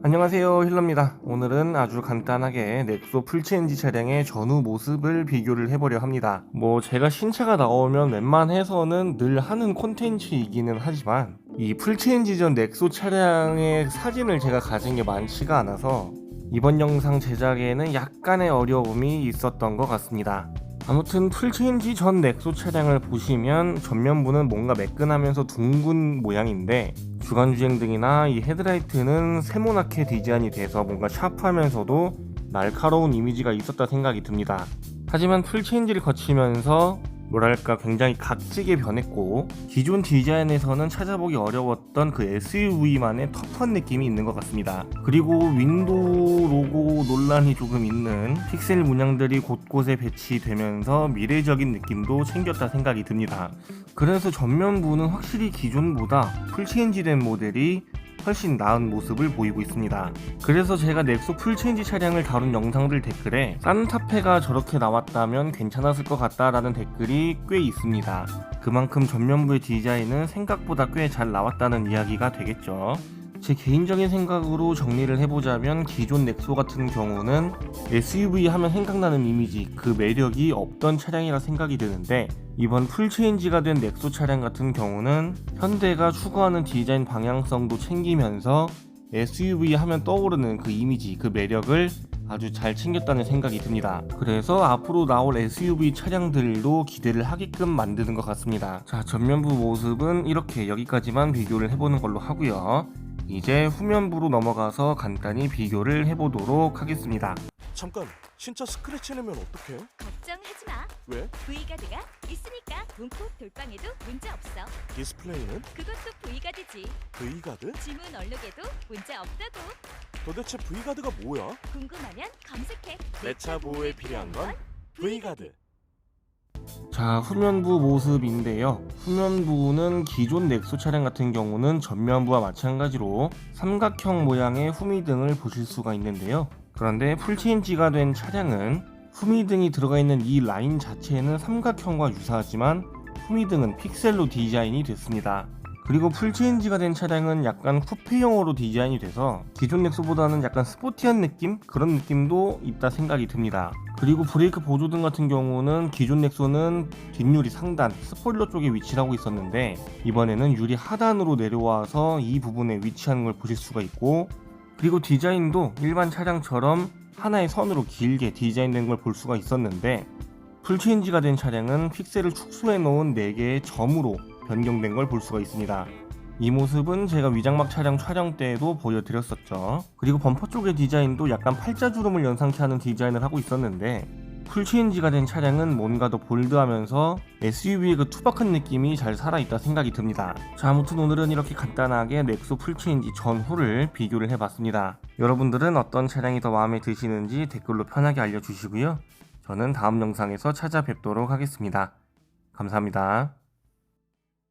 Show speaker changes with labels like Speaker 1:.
Speaker 1: 안녕하세요 힐러입니다. 오늘은 아주 간단하게 넥소 풀체인지 차량의 전후 모습을 비교를 해보려 합니다. 뭐 제가 신차가 나오면 웬만해서는 늘 하는 콘텐츠이기는 하지만 이 풀체인지 전 넥소 차량의 사진을 제가 가진 게 많지가 않아서 이번 영상 제작에는 약간의 어려움이 있었던 것 같습니다 아무튼 풀체인지 전 넥소 차량을 보시면 전면부는 뭔가 매끈하면서 둥근 모양인데 주간 주행 등이나 이 헤드라이트는 세모나게 디자인이 돼서 뭔가 샤프하면서도 날카로운 이미지가 있었다 생각이 듭니다. 하지만 풀체인지를 거치면서 뭐랄까 굉장히 각지게 변했고 기존 디자인에서는 찾아보기 어려웠던 그 SUV만의 터프한 느낌이 있는 것 같습니다. 그리고 윈도우 로고 논란이 조금 있는 픽셀 문양들이 곳곳에 배치되면서 미래적인 느낌도 챙겼다 생각이 듭니다. 그래서 전면부는 확실히 기존보다 풀체인지된 모델이 훨씬 나은 모습을 보이고 있습니다. 그래서 제가 넥소 풀체인지 차량을 다룬 영상들 댓글에 산타페가 저렇게 나왔다면 괜찮았을 것 같다라는 댓글이 꽤 있습니다. 그만큼 전면부의 디자인은 생각보다 꽤 잘 나왔다는 이야기가 되겠죠. 제 개인적인 생각으로 정리를 해보자면 기존 넥소 같은 경우는 SUV 하면 생각나는 이미지 그 매력이 없던 차량이라 생각이 드는데 이번 풀체인지가 된 넥소 차량 같은 경우는 현대가 추구하는 디자인 방향성도 챙기면서 SUV 하면 떠오르는 그 이미지 그 매력을 아주 잘 챙겼다는 생각이 듭니다. 그래서 앞으로 나올 SUV 차량들도 기대를 하게끔 만드는 것 같습니다. 자, 전면부 모습은 이렇게 여기까지만 비교를 해보는 걸로 하고요. 이제 후면부로 넘어가서 간단히 비교를 해보도록 하겠습니다.
Speaker 2: 잠깐 진짜 스크래치 내면 어떡해?
Speaker 3: 걱정하지 마.
Speaker 2: 왜?
Speaker 3: V가드가 있으니까 문콕 돌빵에도 문제 없어.
Speaker 2: 디스플레이는
Speaker 3: 그것도 V가드지.
Speaker 2: V가드?
Speaker 3: 지문 얼룩에도 문제 없다고.
Speaker 2: 도대체 V가드가 뭐야?
Speaker 3: 궁금하면 검색해.
Speaker 2: 내 차 보호에 필요한 건 V가드
Speaker 1: 자, 후면부 모습인데요. 후면부는 기존 넥소 차량 같은 경우는 전면부와 마찬가지로 삼각형 모양의 후미등을 보실 수가 있는데요. 그런데 풀체인지가 된 차량은 후미등이 들어가 있는 이 라인 자체는 삼각형과 유사하지만 후미등은 픽셀로 디자인이 됐습니다. 그리고 풀체인지가 된 차량은 약간 쿠페형으로 디자인이 돼서 기존 넥소보다는 약간 스포티한 느낌? 그런 느낌도 있다 생각이 듭니다. 그리고 브레이크 보조등 같은 경우는 기존 넥소는 뒷유리 상단, 스포일러 쪽에 위치를 하고 있었는데 이번에는 유리 하단으로 내려와서 이 부분에 위치하는 걸 보실 수가 있고 그리고 디자인도 일반 차량처럼 하나의 선으로 길게 디자인된 걸 볼 수가 있었는데 풀체인지가 된 차량은 픽셀을 축소해 놓은 4개의 점으로 변경된 걸 볼 수가 있습니다. 이 모습은 제가 위장막 차량 촬영 때에도 보여드렸었죠. 그리고 범퍼 쪽의 디자인도 약간 팔자주름을 연상케 하는 디자인을 하고 있었는데 풀체인지가 된 차량은 뭔가 더 볼드하면서 SUV의 그 투박한 느낌이 잘 살아있다 생각이 듭니다. 자, 아무튼 오늘은 이렇게 간단하게 넥소 풀체인지 전후를 비교를 해봤습니다. 여러분들은 어떤 차량이 더 마음에 드시는지 댓글로 편하게 알려주시고요. 저는 다음 영상에서 찾아뵙도록 하겠습니다. 감사합니다.